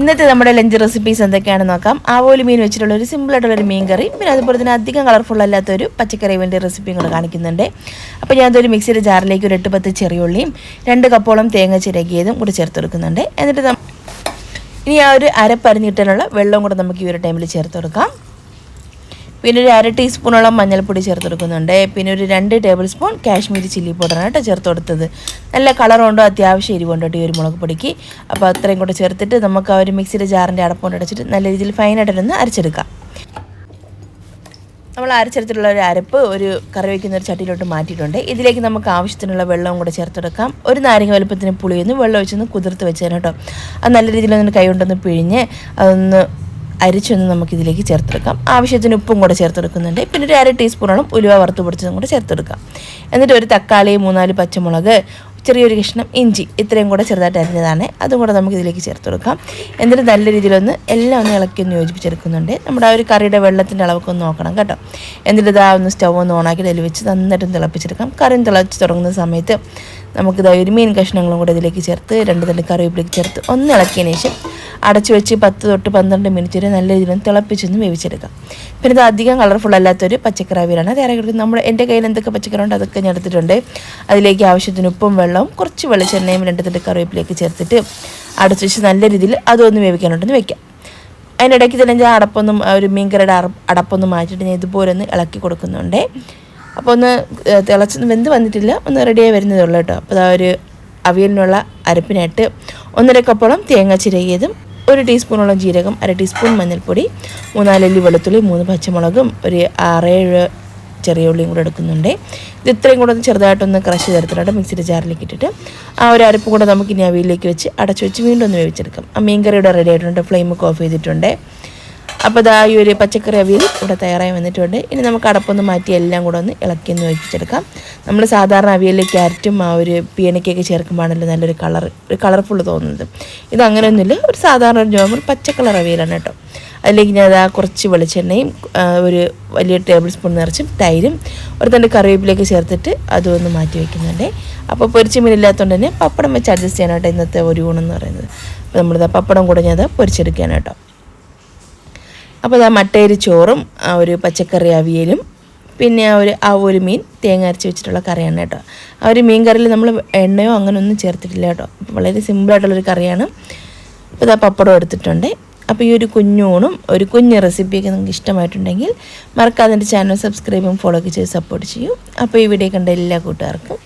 ഇന്നത്തെ നമ്മുടെ lunch recipes എന്തൊക്കെയാണെന്ന് നോക്കാം. ആവോലി മീൻ വെച്ചിട്ടുള്ള ഒരു സിമ്പിൾ ആയിട്ടുള്ള ഒരു മീൻ കറി പിന്നെ അതുപോലെ തന്നെ അധികം കളർഫുൾ അല്ലാത്ത ഒരു പച്ചക്കറി വേണ്ടി റെസിപ്പിയും കൂടെ കാണിക്കുന്നുണ്ട്. അപ്പോൾ ഞാൻ അതൊരു മിക്സിയുടെ ജാറിലേക്ക് ഒരു എട്ട് പത്ത് ചെറിയുള്ളിയും രണ്ട് കപ്പോളം തേങ്ങ ചിരകിയതും കൂടി ചേർത്ത് കൊടുക്കുന്നുണ്ട്. എന്നിട്ട് ഇനി ആ ഒരു അരപ്പരിഞ്ഞിട്ടാനുള്ള വെള്ളം കൂടെ നമുക്ക് ഈ ഒരു ടൈമിൽ ചേർത്ത് കൊടുക്കാം. പിന്നെ ഒരു അര ടീസ്പൂണോളം മഞ്ഞൾപ്പൊടി ചേർത്ത് കൊടുക്കുന്നുണ്ട് പിന്നെ ഒരു രണ്ട് ടേബിൾ സ്പൂൺ കാശ്മീരി ചില്ലി പൗഡറാണ് ചേർത്ത് കൊടുത്തത്. നല്ല കളറുണ്ടോ അത്യാവശ്യം എരിവുണ്ടോ? ഈ ഒരു മുളക് പൊടിക്ക്. അപ്പോൾ അത്രയും കൂടെ ചേർത്തിട്ട് നമുക്ക് ആ ഒരു മിക്സിയുടെ ജാറിന്റെ അടപ്പുകൊണ്ട് അടച്ചിട്ട് നല്ല രീതിയിൽ ഫൈനായിട്ടൊന്ന് അരച്ചെടുക്കാം. നമ്മൾ അരച്ചെടുത്തിട്ടുള്ള ഒരു അരപ്പ് ഒരു കറി വയ്ക്കുന്ന ഒരു ചട്ടിയിലോട്ട് മാറ്റിയിട്ടുണ്ട്. ഇതിലേക്ക് നമുക്ക് ആവശ്യത്തിനുള്ള വെള്ളവും കൂടെ ചേർത്തെടുക്കാം. ഒരു നാരങ്ങ വലുപ്പത്തിന് പുളിയൊന്ന് വെള്ളം ഒഴിച്ചൊന്ന് കുതിർത്ത് വെച്ചേനെ കേട്ടോ. അത് നല്ല രീതിയിൽ ഒന്ന് കൈ കൊണ്ടൊന്ന് പിഴിഞ്ഞ് അതൊന്ന് അരിച്ചൊന്ന് നമുക്കിതിലേക്ക് ചേർത്തെടുക്കാം. ആവശ്യത്തിന് ഉപ്പും കൂടെ ചേർത്തെടുക്കുന്നുണ്ട്. പിന്നെ ഒരു അര ടീസ്പൂണോളം ഉലുവ വറുത്ത് പൊടിച്ചതും കൂടെ ചേർത്തെടുക്കാം. എന്നിട്ട് ഒരു തക്കാളി മൂന്നാൽ പച്ചമുളക് ചെറിയൊരു കഷ്ണം ഇഞ്ചി ഇത്രയും കൂടെ ചെറുതായിട്ട് അരിഞ്ഞതാണ്. അതും കൂടെ നമുക്ക് ഇതിലേക്ക് ചേർത്ത് കൊടുക്കാം എന്നിട്ട് നല്ല രീതിയിലൊന്ന് എല്ലാം ഒന്ന് ഇളക്കി ഒന്ന് യോജിപ്പിച്ചെടുക്കുന്നുണ്ട്. നമ്മുടെ ആ ഒരു കറിയുടെ വെള്ളത്തിന്റെ അളവൊക്കെ ഒന്ന് നോക്കണം കേട്ടോ. എന്നിട്ട് ഇതാ ഒന്ന് സ്റ്റൗ ഒന്ന് ഓണാക്കി അതിൽ വെച്ച് നന്നായിട്ടും തിളപ്പിച്ചെടുക്കാം. കറി തിളച്ച് തുടങ്ങുന്ന സമയത്ത് നമുക്കിതാ ഒരു മീൻ കഷ്ണങ്ങളും കൂടെ ഇതിലേക്ക് ചേർത്ത് രണ്ട് തണ്ട് കറിവേപ്പിലേക്ക് ചേർത്ത് ഒന്ന് ഇളക്കിയതിന് ശേഷം അടച്ചു വെച്ച് പത്ത് തൊട്ട് പന്ത്രണ്ട് മിനിറ്റ് വരെ നല്ല രീതിയിൽ തിളപ്പിച്ചൊന്ന് വേവിച്ചെടുക്കാം. പിന്നെ ഇത് അധികം കളർഫുൾ അല്ലാത്തൊരു പച്ചക്കറി അവിയലാണ് തയ്യാറാക്കി കൊടുക്കുന്നത് നമ്മുടെ എന്റെ കയ്യിൽ എന്തൊക്കെ പച്ചക്കറി ഉണ്ട് അതൊക്കെ ഞാൻ എടുത്തിട്ടുണ്ട്. അതിലേക്ക് ആവശ്യത്തിന് ഉപ്പും വെള്ളവും കുറച്ച് വെളിച്ചെണ്ണയും രണ്ട് തട്ട് കറിവേപ്പിലേക്ക് ചേർത്തിട്ട് അടച്ചു വെച്ച് നല്ല രീതിയിൽ അതൊന്ന് വേവിക്കാനുണ്ടെന്ന് വെക്കാം. അതിനിടയ്ക്ക് തന്നെ ഞാൻ അടപ്പൊന്നും ഒരു മീൻകറിയുടെ അടപ്പൊന്നും മാറ്റിയിട്ട് ഞാൻ ഇതുപോലെ ഒന്ന് ഇളക്കി കൊടുക്കുന്നുണ്ട്. അപ്പോൾ ഒന്ന് തിളച്ച് വെന്ത് വന്നിട്ടില്ല. ഒന്ന് റെഡിയായി വരുന്നതേ ഉള്ളൂ കേട്ടോ. അപ്പോൾ ആ ഒരു അവിയലിനുള്ള അരപ്പിനായിട്ട് ഒന്നര കപ്പോളം തേങ്ങ ചിരകിയതും ഒരു ടീസ്പൂണോളം ജീരകം അര ടീസ്പൂൺ മഞ്ഞൾപ്പൊടി മൂന്നാലല്ലി വെളുത്തുള്ളി മൂന്ന് പച്ചമുളകും ഒരു ആറേഴ് ചെറിയ ഉള്ളിയും കൂടെ എടുക്കുന്നുണ്ട്. ഇത് ഇത്രയും കൂടെ ഒന്ന് ചെറുതായിട്ടൊന്ന് ക്രഷ് ചേർത്തിട്ട് മിക്സിയുടെ ജാറിലേക്ക് ഇട്ടിട്ട്. ആ ഒരു അരപ്പ് കൂടെ നമുക്ക് ഇനി അവിയിലേക്ക് വെച്ച് അടച്ചു വെച്ച് വീണ്ടും ഒന്ന് വേവിച്ചെടുക്കാം. ആ മീൻകറിയുടെ റെഡി ആയിട്ടുണ്ട് ഫ്ലെയിം ഒക്കെ ഓഫ് ചെയ്തിട്ടുണ്ട്. അപ്പോൾ ഇതാ ഈ ഒരു പച്ചക്കറി അവിയൽ ഇവിടെ തയ്യാറായി വന്നിട്ടുണ്ട്. ഇനി നമുക്ക് അടപ്പൊന്ന് മാറ്റി എല്ലാം കൂടെ ഒന്ന് ഇളക്കി ഒന്ന് വെച്ചെടുക്കാം നമ്മൾ സാധാരണ അവിയലിൽ ക്യാരറ്റും ആ ഒരു പീണക്കൊക്കെ ചേർക്കുമ്പോഴാണല്ലോ നല്ലൊരു കളർ ഒരു കളർഫുൾ തോന്നുന്നത്. ഇത് അങ്ങനെയൊന്നുമില്ല. ഒരു സാധാരണ ഒരു നോർമൽ പച്ചക്കളർ അവിയലാണ് കേട്ടോ. അതിലേക്ക് ഞാൻ അതാ കുറച്ച് വെളിച്ചെണ്ണയും ഒരു വലിയ ടേബിൾ സ്പൂൺ നിറച്ചും തൈരും ഒരു തണ്ട് കറിവേപ്പിലേക്ക് ചേർത്തിട്ട് അതൊന്ന് മാറ്റി വെക്കുന്നുണ്ട്. അപ്പോൾ പൊരിച്ച മീനില്ലാത്തതുകൊണ്ട് തന്നെ പപ്പടം വെച്ച് അഡ്ജസ്റ്റ് ചെയ്യാനായിട്ട് ഇന്നത്തെ ഒരു ഊണെന്ന് പറയുന്നത്. അപ്പോൾ നമ്മളിതാ പപ്പടം കൂടെ ഞാൻ അത് പൊരിച്ചെടുക്കുകയാണ് കേട്ടോ. അപ്പോൾ ആ മട്ടയരി ചോറും ഒരു പച്ചക്കറി അവിയലും പിന്നെ ആ ഒരു ആ ഒരു മീൻ തേങ്ങ അരച്ച് വെച്ചിട്ടുള്ള കറിയാണ് കേട്ടോ. ആ ഒരു മീൻ കറിയിൽ നമ്മൾ എണ്ണയോ അങ്ങനെയൊന്നും ചേർത്തിട്ടില്ല കേട്ടോ. വളരെ സിമ്പിളായിട്ടുള്ളൊരു കറിയാണ്. അപ്പോൾ ഇതാ പപ്പടം എടുത്തിട്ടുണ്ട്. അപ്പോൾ ഈ ഒരു കുഞ്ഞൂണും ഒരു കുഞ്ഞ് റെസിപ്പിയൊക്കെ നിങ്ങൾക്ക് ഇഷ്ടമായിട്ടുണ്ടെങ്കിൽ മറക്കാതെ ചാനൽ സബ്സ്ക്രൈബും ഫോളോ ഒക്കെ ചെയ്ത് സപ്പോർട്ട് ചെയ്യും. അപ്പോൾ ഈ വീഡിയോ കണ്ട എല്ലാ കൂട്ടുകാർക്കും